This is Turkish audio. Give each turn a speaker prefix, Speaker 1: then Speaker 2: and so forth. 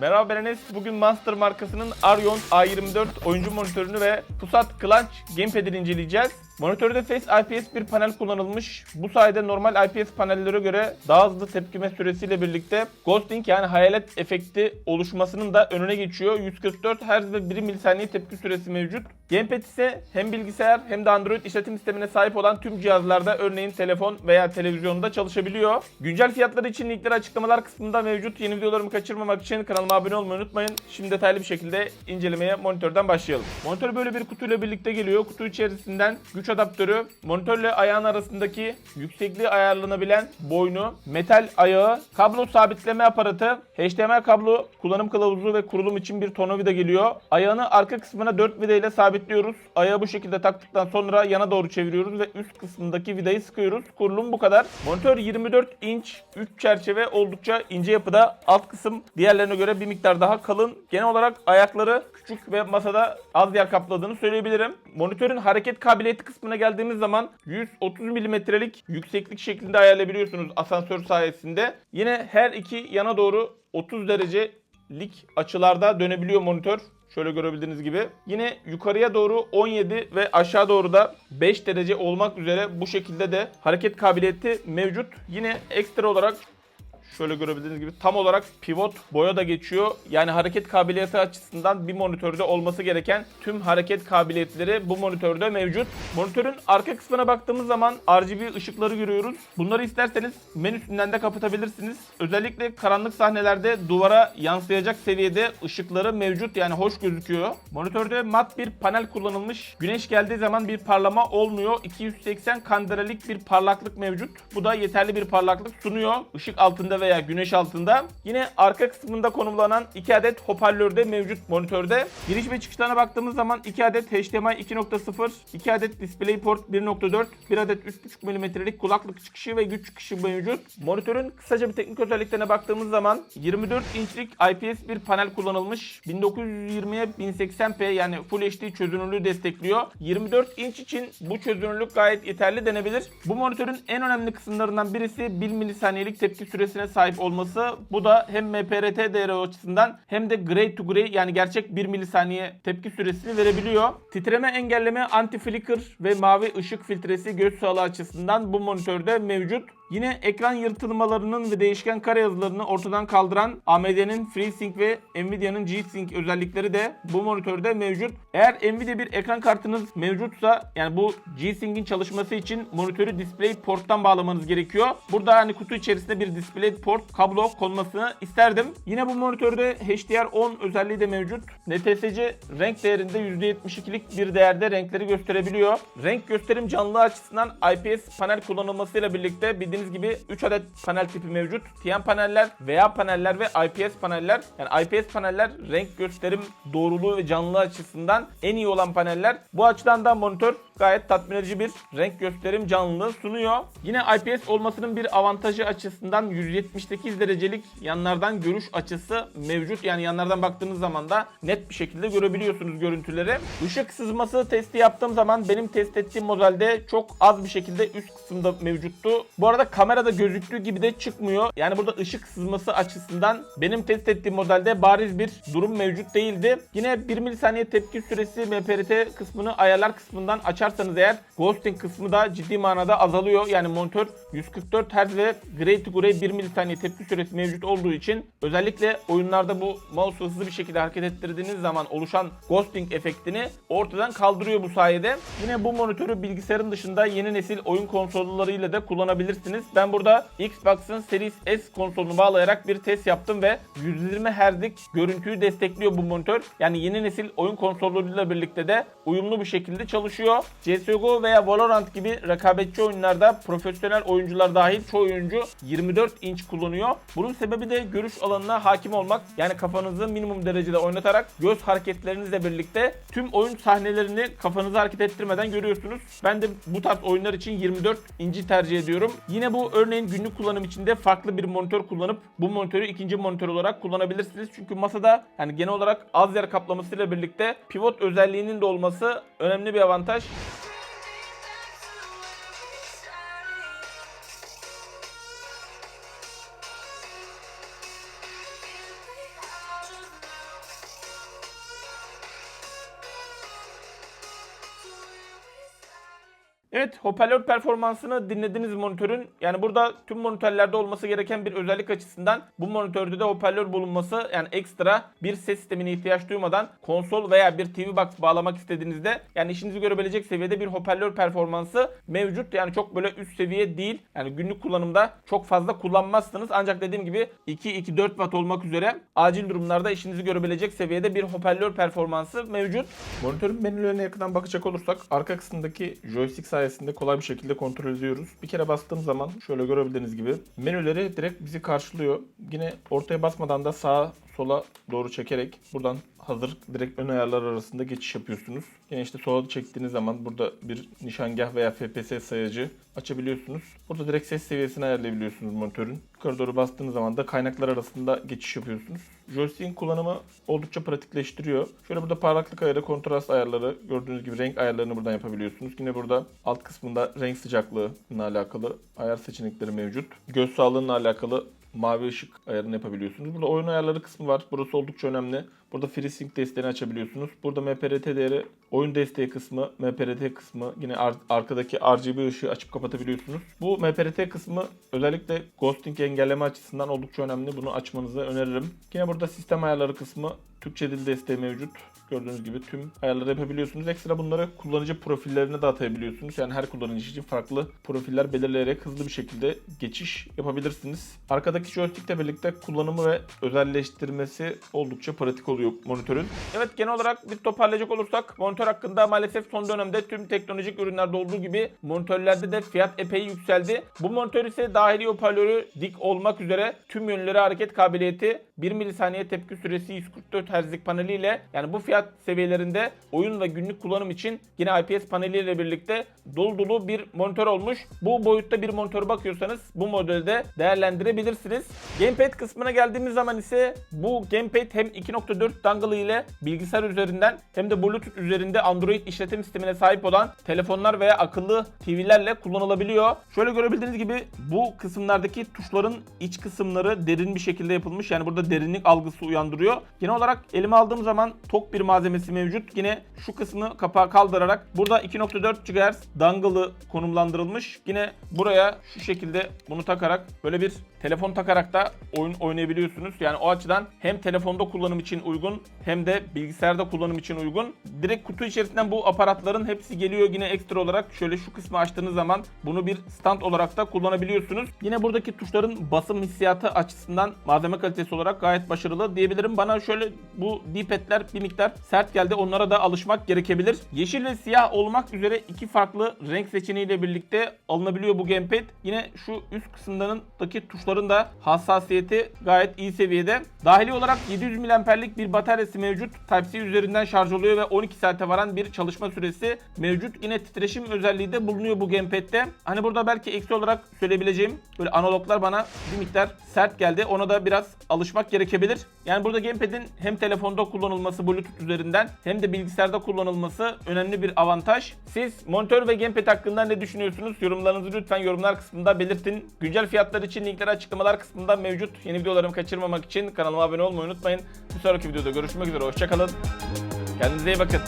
Speaker 1: Merhaba ben Enes. Bugün Monster markasının Arion A24 oyuncu monitörünü ve Pusat Clutch Gamepad'ini inceleyeceğiz. Monitörde Face IPS bir panel kullanılmış. Bu sayede normal IPS panellere göre daha hızlı tepkime süresiyle birlikte ghosting yani hayalet efekti oluşmasının da önüne geçiyor. 144 Hz ve 1 milisaniye tepki süresi mevcut. Gamepad ise hem bilgisayar hem de Android işletim sistemine sahip olan tüm cihazlarda örneğin telefon veya televizyonda çalışabiliyor. Güncel fiyatları için linkleri açıklamalar kısmında mevcut. Yeni videolarımı kaçırmamak için kanalıma abone olmayı unutmayın. Şimdi detaylı bir şekilde incelemeye monitörden başlayalım. Monitör böyle bir kutuyla birlikte geliyor. Kutu içerisinden güç adaptörü, monitörle ayağın arasındaki yüksekliği ayarlanabilen boynu, metal ayağı, kablo sabitleme aparatı, HDMI kablo, kullanım kılavuzu ve kurulum için bir tornavida geliyor. Ayağını arka kısmına 4 vida ile sabitliyoruz. Ayağı bu şekilde taktıktan sonra yana doğru çeviriyoruz ve üst kısmındaki vidayı sıkıyoruz. Kurulum bu kadar. Monitör 24 inç, 3 çerçeve oldukça ince yapıda. Alt kısım diğerlerine göre bir miktar daha kalın. Genel olarak ayakları küçük ve masada az yer kapladığını söyleyebilirim. Monitörün hareket kabiliyeti kısmına geldiğimiz zaman 130 milimetrelik yükseklik şeklinde ayarlayabiliyorsunuz asansör sayesinde. Yine her iki yana doğru 30 derecelik açılarda dönebiliyor monitör. Şöyle görebildiğiniz gibi. Yine yukarıya doğru 17 ve aşağı doğru da 5 derece olmak üzere bu şekilde de hareket kabiliyeti mevcut. Yine ekstra olarak Şöyle görebildiğiniz gibi tam olarak pivot boya da geçiyor. Yani hareket kabiliyeti açısından bir monitörde olması gereken tüm hareket kabiliyetleri bu monitörde mevcut. Monitörün arka kısmına baktığımız zaman RGB ışıkları görüyoruz. Bunları isterseniz menüsünden de kapatabilirsiniz. Özellikle karanlık sahnelerde duvara yansıyacak seviyede ışıkları mevcut yani hoş gözüküyor. Monitörde mat bir panel kullanılmış. Güneş geldiği zaman bir parlama olmuyor. 280 kandelelik bir parlaklık mevcut. Bu da yeterli bir parlaklık sunuyor. Işık altında veya güneş altında. Yine arka kısmında konumlanan 2 adet hoparlör de mevcut monitörde. Giriş ve çıkışlarına baktığımız zaman 2 adet HDMI 2.0, 2 adet DisplayPort 1.4, 1 adet 3.5 mm'lik kulaklık çıkışı ve güç çıkışı mevcut. Monitörün kısaca bir teknik özelliklerine baktığımız zaman 24 inçlik IPS bir panel kullanılmış. 1920'ye 1080p yani Full HD çözünürlüğü destekliyor. 24 inç için bu çözünürlük gayet yeterli denebilir. Bu monitörün en önemli kısımlarından birisi 1 milisaniyelik tepki süresine sahip olması. Bu da hem MPRT değeri açısından hem de gray to gray yani gerçek 1 milisaniye tepki süresini verebiliyor. Titreme engelleme, anti flicker ve mavi ışık filtresi göz sağlığı açısından bu monitörde mevcut. Yine ekran yırtılmalarının ve değişken kare yazılarını ortadan kaldıran AMD'nin FreeSync ve Nvidia'nın G-Sync özellikleri de bu monitörde mevcut. Eğer Nvidia bir ekran kartınız mevcutsa yani bu G-Sync'in çalışması için monitörü display porttan bağlamanız gerekiyor. Burada hani kutu içerisinde bir display port kablo konmasını isterdim. Yine bu monitörde HDR10 özelliği de mevcut. NTSC renk değerinde %72'lik bir değerde renkleri gösterebiliyor. Renk gösterim canlılığı açısından IPS panel kullanılmasıyla birlikte bildiğiniz gibi 3 adet panel tipi mevcut. TN paneller, VA paneller ve IPS paneller. Yani IPS paneller renk gösterim doğruluğu ve canlılığı açısından en iyi olan paneller. Bu açıdan da monitör gayet tatmin edici bir renk gösterim canlılığı sunuyor. Yine IPS olmasının bir avantajı açısından 178 derecelik yanlardan görüş açısı mevcut. Yani yanlardan baktığınız zaman da net bir şekilde görebiliyorsunuz görüntüleri. Işık sızması testi yaptığım zaman benim test ettiğim modelde çok az bir şekilde üst kısımda mevcuttu. Bu arada kamerada gözüktüğü gibi de çıkmıyor. Yani burada ışık sızması açısından benim test ettiğim modelde bariz bir durum mevcut değildi. Yine 1 milisaniye tepki süresi MPRT kısmını ayarlar kısmından açarsanız eğer ghosting kısmı da ciddi manada azalıyor. Yani monitör 144 Hz ve Gray to Gray 1 milisaniye tepki süresi mevcut olduğu için özellikle oyunlarda bu mouse'u hızlı bir şekilde hareket ettirdiğiniz zaman oluşan ghosting efektini ortadan kaldırıyor bu sayede. Yine bu monitörü bilgisayarın dışında yeni nesil oyun konsollarıyla da kullanabilirsiniz. Ben burada Xbox'ın Series S konsolunu bağlayarak bir test yaptım ve 120 Hz'lik görüntüyü destekliyor bu monitör. Yani yeni nesil oyun konsollarıyla birlikte de uyumlu bir şekilde çalışıyor. CSGO veya Valorant gibi rekabetçi oyunlarda profesyonel oyuncular dahil çoğu oyuncu 24 inç kullanıyor. Bunun sebebi de görüş alanına hakim olmak. Yani kafanızı minimum derecede oynatarak göz hareketlerinizle birlikte tüm oyun sahnelerini kafanızı hareket ettirmeden görüyorsunuz. Ben de bu tarz oyunlar için 24 inci tercih ediyorum. Yine bu örneğin günlük kullanım içinde farklı bir monitör kullanıp bu monitörü ikinci monitör olarak kullanabilirsiniz. Çünkü masada yani genel olarak az yer kaplamasıyla birlikte pivot özelliğinin de olması önemli bir avantaj. Evet hoparlör performansını dinlediniz monitörün. Yani burada tüm monitörlerde olması gereken bir özellik açısından bu monitörde de hoparlör bulunması yani ekstra bir ses sistemine ihtiyaç duymadan konsol veya bir TV box bağlamak istediğinizde yani işinizi görebilecek seviyede bir hoparlör performansı mevcut. Yani çok böyle üst seviye değil. Yani günlük kullanımda çok fazla kullanmazsınız. Ancak dediğim gibi 2-2-4 watt olmak üzere acil durumlarda işinizi görebilecek seviyede bir hoparlör performansı mevcut. Monitörün menülerine yakından bakacak olursak arka kısmındaki joystick sayesinde kolay bir şekilde kontrol ediyoruz. Bir kere bastığım zaman şöyle görebildiğiniz gibi menüleri direkt bizi karşılıyor. Yine ortaya basmadan da sağa sola doğru çekerek buradan hazır direkt ön ayarlar arasında geçiş yapıyorsunuz. Yine işte sola çektiğiniz zaman burada bir nişangah veya FPS sayacı açabiliyorsunuz. Burada direkt ses seviyesini ayarlayabiliyorsunuz monitörün. Yukarı doğru bastığınız zaman da kaynaklar arasında geçiş yapıyorsunuz. Joystick'in kullanımı oldukça pratikleştiriyor. Şöyle burada parlaklık ayarı, kontrast ayarları, gördüğünüz gibi renk ayarlarını buradan yapabiliyorsunuz. Yine burada alt kısmında renk sıcaklığıyla alakalı ayar seçenekleri mevcut. Göz sağlığıyla alakalı mavi ışık ayarını yapabiliyorsunuz. Burada oyun ayarları kısmı var. Burası oldukça önemli. Burada FreeSync desteğini açabiliyorsunuz. Burada MPRT değeri, oyun desteği kısmı, MPRT kısmı, yine ar- arkadaki RGB ışığı açıp kapatabiliyorsunuz. Bu MPRT kısmı özellikle ghosting engelleme açısından oldukça önemli. Bunu açmanızı öneririm. Yine burada sistem ayarları kısmı Türkçe dil desteği mevcut. Gördüğünüz gibi tüm ayarları yapabiliyorsunuz. Ekstra bunları kullanıcı profillerine de atayabiliyorsunuz. Yani her kullanıcı için farklı profiller belirleyerek hızlı bir şekilde geçiş yapabilirsiniz. Arkadaki joystickle birlikte kullanımı ve özelleştirmesi oldukça pratik oluyor monitörün. Evet genel olarak bir toparlayacak olursak monitör hakkında maalesef son dönemde tüm teknolojik ürünlerde olduğu gibi monitörlerde de fiyat epey yükseldi. Bu monitör ise dahili hoparlörü dik olmak üzere tüm yönlere hareket kabiliyeti 1 milisaniye tepki süresi 144 Hz'lik paneliyle yani bu fiyat seviyelerinde oyun ve günlük kullanım için yine IPS paneliyle birlikte dolu dolu bir monitör olmuş. Bu boyutta bir monitör bakıyorsanız bu modelde değerlendirebilirsiniz. Gamepad kısmına geldiğimiz zaman ise bu gamepad hem 2.4 dongle ile bilgisayar üzerinden hem de Bluetooth üzerinde Android işletim sistemine sahip olan telefonlar veya akıllı TV'lerle kullanılabiliyor. Şöyle görebildiğiniz gibi bu kısımlardaki tuşların iç kısımları derin bir şekilde yapılmış. Yani burada derinlik algısı uyandırıyor. Genel olarak elime aldığım zaman tok bir malzemesi mevcut. Yine şu kısmı kapağı kaldırarak burada 2.4 GHz dongle'ı konumlandırılmış. Yine buraya şu şekilde bunu takarak böyle bir telefon takarak da oyun oynayabiliyorsunuz. Yani o açıdan hem telefonda kullanım için uygun hem de bilgisayarda kullanım için uygun. Direkt kutu içerisinden bu aparatların hepsi geliyor yine ekstra olarak. Şöyle şu kısmı açtığınız zaman bunu bir stand olarak da kullanabiliyorsunuz. Yine buradaki tuşların basım hissiyatı açısından malzeme kalitesi olarak gayet başarılı diyebilirim. Bana şöyle bu D-pad'ler bir miktar sert geldi. Onlara da alışmak gerekebilir. Yeşil ve siyah olmak üzere iki farklı renk seçeneğiyle birlikte alınabiliyor bu gamepad. Yine şu üst kısımlarındaki tuşların da hassasiyeti gayet iyi seviyede. Dahili olarak 700 mAh'lik bir bataryası mevcut. Type-C üzerinden şarj oluyor ve 12 saate varan bir çalışma süresi mevcut. Yine titreşim özelliği de bulunuyor bu gamepad'de. Hani burada belki eksi olarak söyleyebileceğim böyle analoglar bana bir miktar sert geldi. Ona da biraz alışmak gerekebilir. Yani burada gamepad'in hem telefonda kullanılması Bluetooth üzerinden hem de bilgisayarda kullanılması önemli bir avantaj. Siz monitör ve gamepad hakkında ne düşünüyorsunuz? Yorumlarınızı lütfen yorumlar kısmında belirtin. Güncel fiyatlar için linkler açıklamalar kısmında mevcut. Yeni videolarımı kaçırmamak için kanalıma abone olmayı unutmayın. Bir sonraki videoda görüşmek üzere. Hoşçakalın. Kendinize iyi bakın.